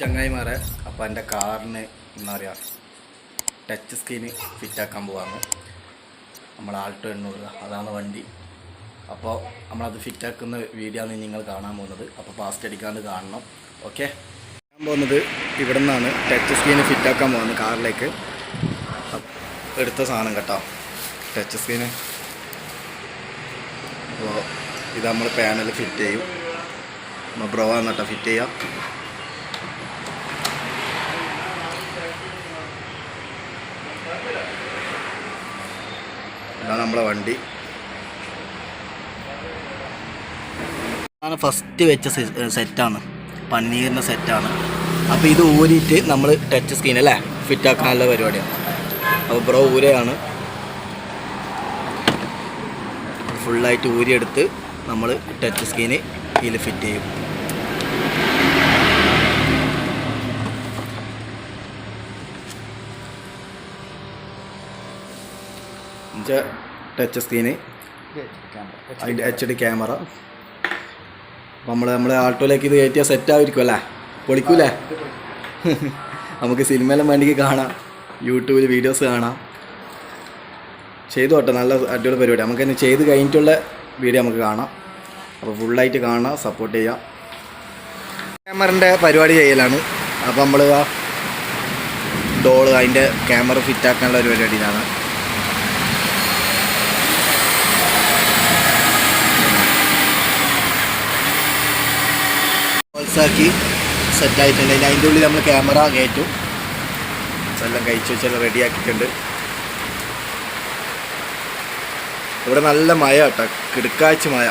ചങ്ങായിമാരെ അപ്പോൾ എന്റെ കാറിന് എന്താ പറയുക ടച്ച് സ്ക്രീന് ഫിറ്റാക്കാൻ പോവാണ്. നമ്മൾ ആൾട്ടോ എണ്ണൂറ് അതാണ് വണ്ടി. അപ്പോൾ നമ്മളത് ഫിറ്റാക്കുന്ന വീഡിയോ ആണ് നിങ്ങൾ കാണാൻ പോകുന്നത്. അപ്പോൾ ഫാസ്റ്റ് അടിക്കാണ്ട് കാണണം. ഓക്കെ ഞാൻ പോകുന്നത് ഇവിടെ നിന്നാണ് ടച്ച് സ്ക്രീന് ഫിറ്റാക്കാൻ പോകുന്നത് കാറിലേക്ക്. എടുത്ത സാധനം കേട്ടോ. ടച്ച് സ്ക്രീന് അപ്പോൾ ഇത് നമ്മൾ പാനൽ ഫിറ്റ് ചെയ്യും. നമ്മൾ ബ്രോ ആണ് കേട്ടോ ഫിറ്റ് ചെയ്യാം. ഇതാണ് നമ്മളെ വണ്ടി. ആണ് ഫസ്റ്റ് വെച്ച സെറ്റാണ് പന്നീറിന്റെ സെറ്റാണ് അപ്പോൾ ഇത് ഊരിയിട്ട് നമ്മൾ ടച്ച് സ്ക്രീൻ അല്ലേ? ഫിറ്റ് ആക്കാനുള്ള പരിപാടിയാണ്. അപ്പോൾ ബ്രോ ഊരയാണ്. ഫുള്ളായിട്ട് ഊരിയെടുത്ത് നമ്മൾ ടച്ച് സ്ക്രീന് ഇതിൽ ഫിറ്റ് ചെയ്യും. Touch screen. അതിന്റെ എച്ച് ഡി ക്യാമറ നമ്മൾ നമ്മൾ ആൾട്ടോയിലേക്ക് ഇത് കയറ്റിയാൽ സെറ്റ് ആയിരിക്കും അല്ലേ? പൊളിക്കൂലേ? നമുക്ക് സിനിമയെല്ലാം വേണ്ടിക്ക് കാണാം. യൂട്യൂബിൽ വീഡിയോസ് കാണാം. ചെയ്തു കേട്ടോ നല്ല അടിപൊളി പരിപാടി. നമുക്ക് തന്നെ ചെയ്ത് കഴിഞ്ഞിട്ടുള്ള വീഡിയോ നമുക്ക് കാണാം. അപ്പോൾ ഫുള്ളായിട്ട് കാണാം സപ്പോർട്ട് ചെയ്യാം. ക്യാമറന്റെ പരിപാടി ചെയ്യലാണ്. അപ്പോൾ നമ്മൾ ഡോൾ അതിന്റെ ക്യാമറ ഫിറ്റാക്കാനുള്ള ഒരു പരിപാടിയിലാണ് ബോൾസാക്കി സെറ്റായിട്ടുണ്ട്. ഇനി അതിന്റെ ഉള്ളിൽ നമ്മൾ ക്യാമറ കയറ്റും. എല്ലാം കഴിച്ച് വെച്ചാൽ റെഡിയാക്കിയിട്ടുണ്ട്. ഇവിടെ നല്ല മഴ കേട്ടോ. കിടക്കാഴ്ച മഴ.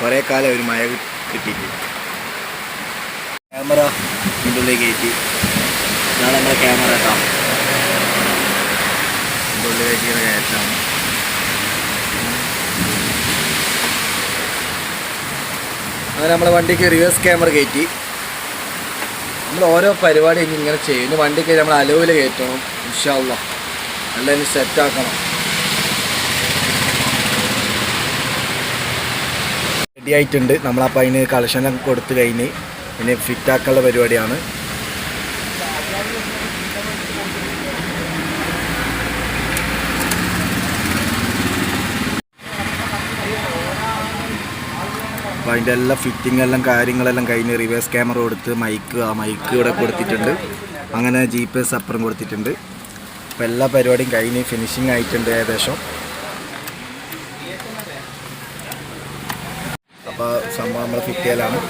കുറേ കാലം ഒരു മഴ കിട്ടിയിട്ടില്ല. ക്യാമറ ഇതിന്റെ ഉള്ളിൽ കയറ്റി. ഇതാണ് നമ്മുടെ ക്യാമറ കേട്ടോ. ഇതിന്റെ ഉള്ളിൽ കയറ്റിയത് കയറ്റാണ് അങ്ങനെ നമ്മളെ വണ്ടിക്ക് റിവേഴ്സ് ക്യാമറ കയറ്റി. നമ്മൾ ഓരോ പരിപാടി എനിക്ക് ഇങ്ങനെ ചെയ്യും. വണ്ടിക്ക് നമ്മൾ അലോയിൽ കയറ്റണം ഇൻഷാല്ല നല്ല ഇനി സെറ്റാക്കണം റെഡി ആയിട്ടുണ്ട്. നമ്മളപ്പോൾ അതിന് കളക്ഷനൊക്കെ കൊടുത്തു കഴിഞ്ഞ് ഇനി ഫിറ്റാക്കാനുള്ള പരിപാടിയാണ്. അപ്പോൾ അതിന്റെ എല്ലാ ഫിറ്റിംഗ് എല്ലാം കാര്യങ്ങളെല്ലാം കഴിഞ്ഞ് റിവേഴ്സ് ക്യാമറ കൊടുത്ത് മൈക്ക് ആ മൈക്ക് ഇവിടെ കൊടുത്തിട്ടുണ്ട്. അങ്ങനെ ജി പി എസ് അപ്പുറം കൊടുത്തിട്ടുണ്ട്. അപ്പോൾ എല്ലാ പരിപാടിയും കഴിഞ്ഞ് ഫിനിഷിങ് ആയിട്ടുണ്ട് ഏകദേശം. അപ്പോൾ സംഭവം നമ്മൾ ഫിറ്റ് ചെയ്യലാണ്.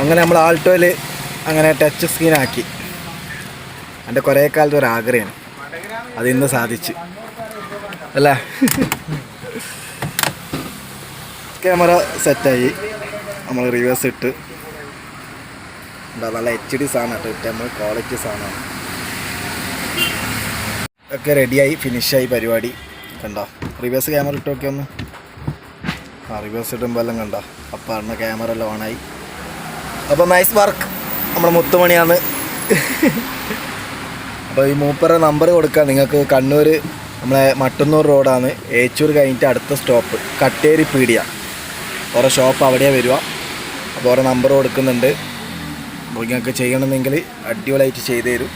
അങ്ങനെ നമ്മൾ ആൾട്ടോയിൽ അങ്ങനെ ടച്ച് സ്ക്രീൻ ആക്കി. എന്റെ കുറേ കാലത്ത് ഒരു ആഗ്രഹമാണ്. അത് ഇന്ന് സാധിച്ച്. അല്ലേ? ക്യാമറ സെറ്റായി. നമ്മൾ റിവേഴ്സ് ഇട്ട്. നല്ല എച്ച് ഡി സാധനം കേട്ടോ. ഇട്ട് നമ്മൾ ക്വാളിറ്റി സാധനമാണ്. ഒക്കെ റെഡിയായി ഫിനിഷായി പരിപാടി. കണ്ടോ? റിവേഴ്സ് ക്യാമറ ഇട്ട് നോക്കി ഒന്ന്. ആ റിവേഴ്സ് ഇടുമ്പോൾ എല്ലാം കണ്ടോ? അപ്പം പറഞ്ഞ ക്യാമറ എല്ലാം ഓണായി അപ്പോൾ നൈസ് വർക്ക് നമ്മുടെ മുത്തുമണിയാണ്. അപ്പോൾ ഈ മൂപ്പറെ നമ്പർ കൊടുക്കാം നിങ്ങൾക്ക് കണ്ണൂർ നമ്മളെ മട്ടന്നൂർ റോഡാണ് ഏച്ചൂർ കഴിഞ്ഞിട്ട് അടുത്ത സ്റ്റോപ്പ് കട്ടേരി പീടിയ. ഓരോ ഷോപ്പ് അവിടെയാണ് വരിക. അപ്പോൾ ഓരോ നമ്പർ കൊടുക്കുന്നുണ്ട്. അപ്പോൾ നിങ്ങൾക്ക് ചെയ്യണമെന്നെങ്കിൽ അടിപൊളിയായിട്ട് ചെയ്തു തരും.